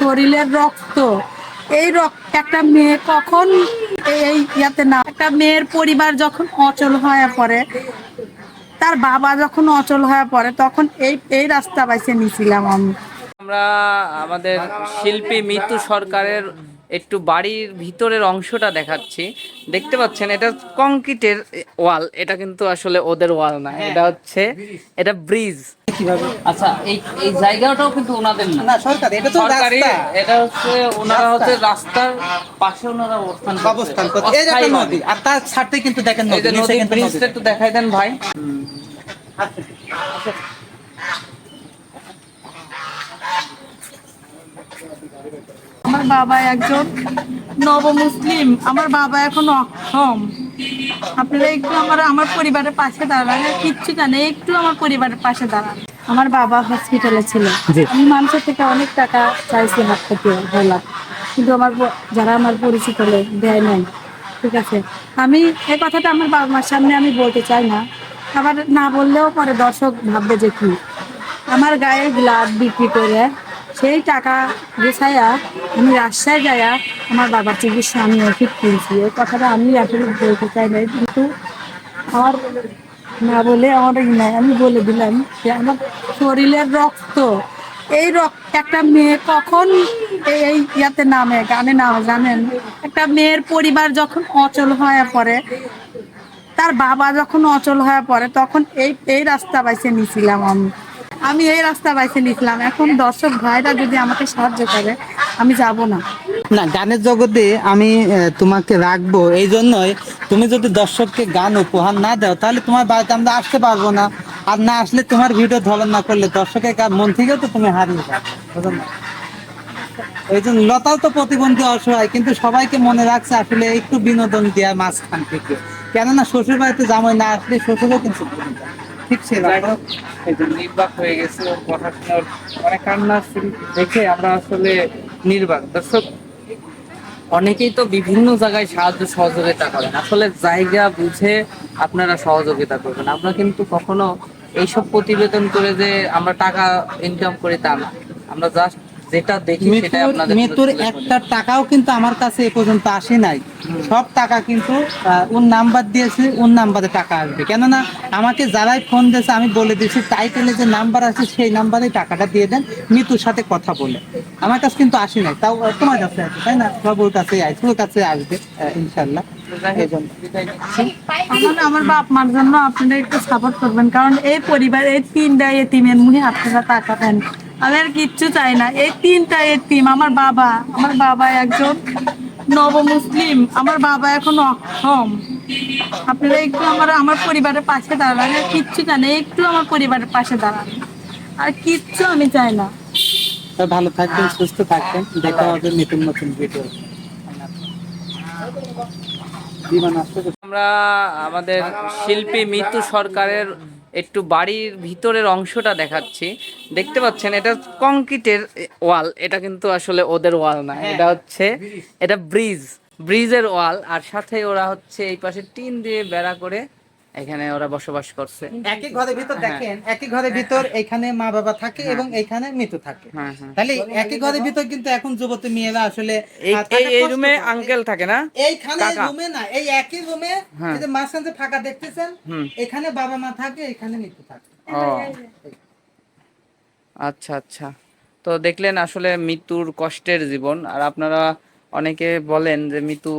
শরীরের রক্ত। এই রক্ত, একটা মেয়ে কখন এই ইয়াতে না একটা মেয়ের পরিবার যখন অচল হয়ে পড়ে, তার বাবা যখন অচল হয়ে পড়ে, তখন এই এই রাস্তা বাইছে নিছিলাম আমি। আমরা আমাদের শিল্পী মিতু সরকারের একটু বাড়ির ভিতরের অংশটা দেখাচ্ছি। দেখতে পাচ্ছেন, এটা কংক্রিটের ওয়াল, এটা কিন্তু আসলে ওদের ওয়াল না, এটা হচ্ছে এটা ব্রিজ। কীভাবে? আচ্ছা এই এই জায়গাটাও কিন্তু ওনাদের না। না সরকার এটা তো রাস্তা। এটা হচ্ছে ওনারা হচ্ছে রাস্তার পাশে ওনারা অবস্থান অবস্থান করছে। এই যে নদী আর তার ছাড়তে কিন্তু দেখেন এই নদী নিচে কিন্তু ব্রিজটা একটু দেখাই দেন ভাই। আমার বাবা একজন নব মুসলিম আমার বাবা এখন অক্ষম আপনারা একটু আমার আমার পরিবারের পাশে দাঁড়ান কিচ্ছু জানে একটু আমার পরিবারের পাশে দাঁড়ান। আমার বাবা হসপিটালে ছিল। আমি মানুষের থেকে অনেক টাকা চাইছি হাত থেকে বললাম কিন্তু আমার যারা আমার পরিচিত লোক দেয় নাই। ঠিক আছে? আমি এই কথাটা আমার বাবা মার সামনে আমি বলতে চাই না। আবার না বললেও পরে দর্শক ভাববে যে কি? আমার গায়ে গ্লাভ বিক্রি করে সেই টাকা গুছাইয়া আমি রাজশাহী যাইয়া আমার বাবার চিকিৎসা আমি ওষুধ কিনছি এই কথাটা আমি আসলে বলতে চাই নাই, কিন্তু আমার না বলে আমার নাই। আমি বলে দিলাম যে আমার শরীরের রক্ত, এই রক্ত, একটা মেয়ে কখন এই এই ইয়াতে নামে, গানে নামে, জানেন? একটা মেয়ের পরিবার যখন অচল হয়ে পড়ে, তার বাবা যখন অচল হয়ে পড়ে, তখন এই এই রাস্তা বাইছে নিছিলাম আমি। আমি এই রাস্তা বাইছে নিছিলাম এখন দর্শক ভাইরা যদি আমাকে সাহায্য করে, আমি যাব না। না, গানের জগতে আমি তোমাকে রাখব। এই জন্যই তুমি যদি দর্শককে গান উপহার না দাও, তাহলে তোমার বাড়িতে আমরা আসতে পারব না। আর না আসলে তোমার ভিডিও ধরন না করলে দর্শকের মন থেকেও তো তুমি হারিয়ে যাবে? এই জন্য লতাও তো প্রতিবন্ধী অসহায়, কিন্তু সবাইকে মনে রাখছে আসলে একটু বিনোদন দেওয়ার মাঝখান থেকে। কেননা শ্বশুর বাড়িতে জামাই না আসলে শ্বশুরও কিন্তু। নির্বাক অনেকেই তো বিভিন্ন জায়গায় সাহায্য সহযোগিতা করেন। আসলে জায়গা বুঝে আপনারা সহযোগিতা করবেন। আমরা কিন্তু কখনো এইসব প্রতিবেদন করে যে আমরা টাকা ইনকাম করি তা না। আমরা জাস্ট যেটা দেখি আপনাদের মৃত্যুর ধরি। একটা টাকাও কিন্তু আমার কাছে এ পর্যন্ত আসে নাই। সব টাকা কিন্তু ওর নাম্বার দিয়েছে ওর নাম্বারে টাকা আসবে। কেননা আমাকে যারাই ফোন দিয়েছে আমি বলে দিয়েছি টাইটেলে যে নাম্বার আছে সেই নাম্বারে টাকাটা দিয়ে দেন মৃত্যুর সাথে কথা বলে। আমার কাছে কিন্তু আসে নাই। তাও তোমার কাছে আছে তাই না? বাবুর কাছে আসবে ওর কাছে আসবে ইনশাল্লাহ আমার বাপ মার জন্য আপনারা একটু সাপোর্ট করবেন। কারণ এই পরিবার এই তিনটা এতিমের মুখে আপনারা টাকা দেন। আমি আর কিচ্ছু চাই না। এই তিনটা এতিম আমার বাবা আমার বাবা একজন নব মুসলিম আমার বাবা এখন অক্ষম আপনারা একটু আমার আমার পরিবারের পাশে দাঁড়ান আর কিচ্ছু জানে একটু আমার পরিবারের পাশে দাঁড়ান। আর কিচ্ছু আমি চাই না। ভালো থাকবেন সুস্থ থাকবেন। দেখা হবে নতুন নতুন ভিডিও আমরা আমাদের শিল্পী মিতু সরকারের একটু বাড়ির ভিতরের অংশটা দেখাচ্ছি। দেখতে পাচ্ছেন এটা কংক্রিটের ওয়াল এটা কিন্তু আসলে ওদের ওয়াল না এটা হচ্ছে এটা ব্রিজ ব্রিজের ওয়াল আর সাথে ওরা হচ্ছে এই পাশে টিন দিয়ে বেড়া করে এখানে ওরা বসবাস করছে। একই ঘরের ভিতর দেখেন একই ঘরের ভিতর এখানে মা বাবা থাকে এবং এখানে মৃত্যু থাকে। হ্যাঁ হ্যাঁ। তাহলে একই ঘরের ভিতর কিন্তু এখন যুবতী মেয়েরা আসলে এই রুমে আঙ্কেল থাকে না? এইখানে রুমে না এই একই রুমে হ্যাঁ। যে মাঝখানে যে ফাঁকা দেখতেছেন এখানে বাবা মা থাকে এখানে মৃত্যু থাকে। আচ্ছা আচ্ছা। তো দেখলেন আসলে মৃত্যুর কষ্টের জীবন। আর আপনারা অনেকে বলেন যে মৃত্যু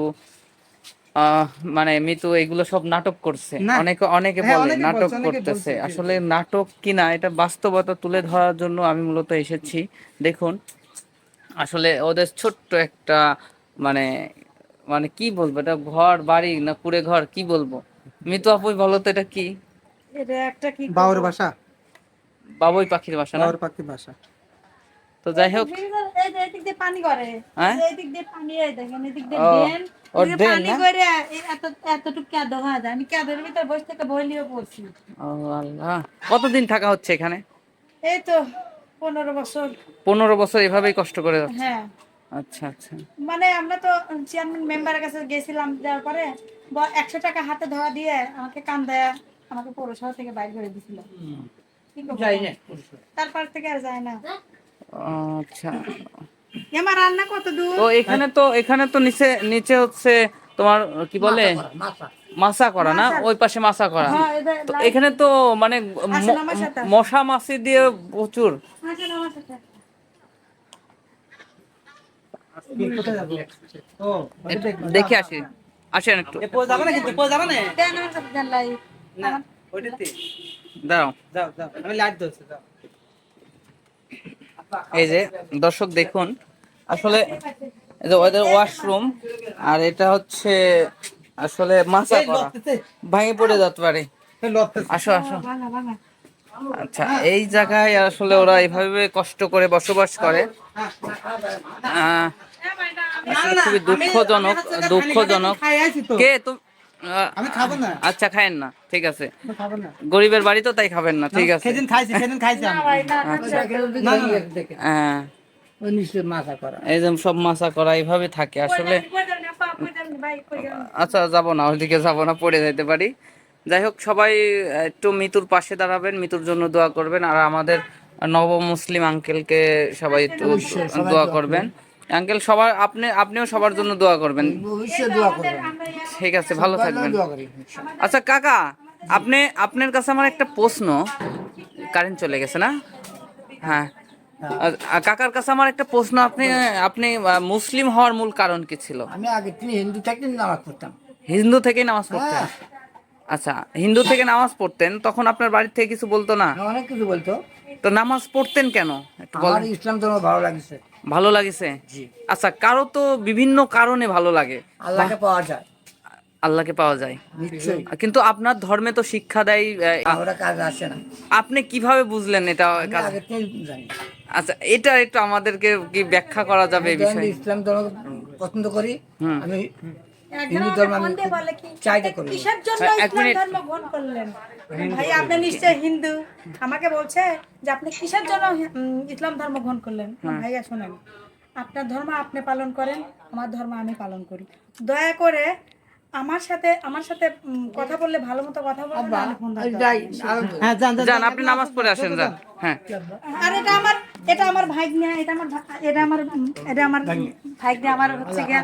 মানে মৃত্যু এগুলো সব নাটক করছে। অনেকে অনেকে হ্যাঁ, বলে নাটক করতেছে। আসলে নাটক কিনা এটা বাস্তবতা তুলে ধরার জন্য আমি মূলত এসেছি। দেখুন আসলে ওদের ছোট্ট একটা মানে মানে কি বলব এটা ঘর বাড়ি না কুড়ে ঘর কি বলব? মৃত্যু আপুই বলো তো এটা কি? এটা একটা কি বাউর ভাষা। বাবুই পাখির বাসা না? বাউর পাখি ভাষা। তো যাই হোক। এই দিয়ে পানি করে হ্যাঁ? এই দিক দিয়ে পানি এই দেখেন এদিক দিয়ে পানি করে এত এতটুকু কাদো হয়ে যায় আমি কাদের ভিতর বসে থেকে বইলিও পড়ছি। ও আল্লাহ। কতদিন থাকা হচ্ছে এখানে? এই তো পনেরো বছর। পনেরো বছর এভাবেই কষ্ট করে যাচ্ছে? হ্যাঁ। আচ্ছা আচ্ছা। মানে আমরা তো চেয়ারম্যান মেম্বারের কাছে গেছিলাম যাওয়ার পরে একশো টাকা হাতে ধরা দিয়ে আমাকে কান দেয়া আমাকে পৌরসভা থেকে বাইর করে দিছিল। তারপর থেকে আর যায় না। আচ্ছা। আমার রান্না কত দূর? তো এখানে তো এখানে তো নিচে নিচে হচ্ছে তোমার কি বলে? মাসা করা না? ওই পাশে মাসা করা। হ্যাঁ, তো এখানে তো মানে। মশা মাছি দিয়ে প্রচুর। ও দেখে। আসি। আসেন একটু। যাবে না কিন্তু যাবে না দেন আমার সাথে দেন লাইট। না ওইটাতে। দাঁড়াও। আমি লাইট দিচ্ছি যাও। এই যে দর্শক দেখুন আসলে এই যে ওদের ওয়াশরুম আর এটা হচ্ছে আসলে মাসা করা। ভাঙে পড়ে যেতে পারে। আসো আসো। আচ্ছা এই জায়গায় আসলে ওরা এইভাবে কষ্ট করে বসবাস করে। আসলে খুবই দুঃখজনক দুঃখজনক। কে তো আহ, আমি খাব না। আচ্ছা খায়েন না ঠিক আছে। আমি খাব না। গরিবের বাড়ি তো তাই খাবেন না ঠিক আছে। সেদিন খাইছি সেদিন খাইছি না না, না, না। হ্যাঁ। এই যে সব মাসা করা এইভাবে থাকে। আসলে আচ্ছা যাব না ওইদিকে যাব না পড়ে যেতে পারি। যাই হোক সবাই একটু মিতুর পাশে দাঁড়াবেন মিতুর জন্য দোয়া করবেন আর আমাদের নব মুসলিম আঙ্কেলকে সবাই একটু দোয়া করবেন। আঙ্কেল সবার আপনি আপনিও সবার জন্য দোয়া করবেন। ঠিক আছে ভালো থাকবেন। আচ্ছা কাকা আপনি আপনার কাছে আমার একটা প্রশ্ন। কারেন্ট চলে গেছে না? হ্যাঁ। আর কাকার কাছে আমার একটা প্রশ্ন। আপনি আপনি মুসলিম হওয়ার মূল কারণ কি ছিল? আমি আগে তিনি হিন্দু থাকতেন নামাজ পড়তাম। হিন্দু থেকেই নামাজ পড়তেন? আচ্ছা হিন্দু থেকে নামাজ পড়তেন তখন আপনার বাড়ি থেকে কিছু বলতো না? অনেক কিছু বলতো। তো নামাজ পড়তেন কেন? একটু আমার ইসলাম ধর্ম ভালো লাগছে। ভালো লাগেছে? জি। আচ্ছা কারও তো বিভিন্ন কারণে ভালো লাগে। আল্লাহকে পাওয়া যায়। আল্লাহকে পাওয়া যায়। কিন্তু আপনার ধর্মে তো শিক্ষা দেয় আসে না। আপনি কীভাবে বুঝলেন এটা আচ্ছা এটা একটু আমাদেরকে কি ব্যাখ্যা করা যাবে এই বিষয়ে? ইসলাম ধর্ম পছন্দ করি। আমি হিন্দু ধর্ম চাহিদা করি কিসের জন্য হ্যাঁ, এক ইসলাম মিনিট। ধর্ম গ্রহণ করলেন? ভাই আপনি নিশ্চয় হিন্দু। আমাকে বলছে যে আপনি কিসের জন্য ইসলাম ধর্ম গ্রহণ করলেন? ভাইয়া শোনেন। আপনার ধর্ম আপনি পালন করেন আমার ধর্ম আমি পালন করি। দয়া করে আমার সাথে আমার সাথে কথা বললে ভালো মতো কথা বলবেন হ্যাঁ যান যান, যান আপনি নামাজ পড়ে আসেন যান। হ্যাঁ। আর এটা আমার এটা আমার ভাগ্নে এটা আমার এটা আমার এটা আমার ভাগ্নে। আমার হচ্ছে গিয়া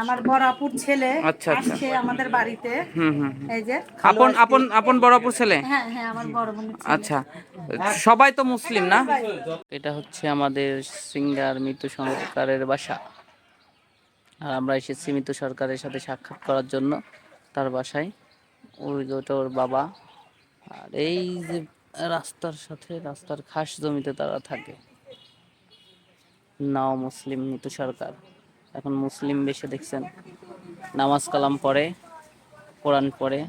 আমার বড়াপুর ছেলে। আচ্ছা, আচ্ছা। আসছে আমাদের বাড়িতে। হুম হুম এই যে। আপন আপন আপন বড়পুর ছেলে? হ্যাঁ হ্যাঁ আমার বড় বোন আচ্ছা। সবাই তো মুসলিম না? এটা হচ্ছে আমাদের সিঙ্গার মৃত্যু সরকারের বাসা। আর আমরা এসেছি মৃত্যু সরকারের সাথে সাক্ষাৎ করার জন্য তার বাসায়। ওই যে ওটা ওর বাবা। আর এই যে রাস্তার সাথে রাস্তার খাস জমিতে তারা থাকে। নাও মুসলিম, নিতু সরকার। এখন মুসলিম বেশি দেখছেন। নামাজ কালাম পড়ে, কোরআন পড়ে।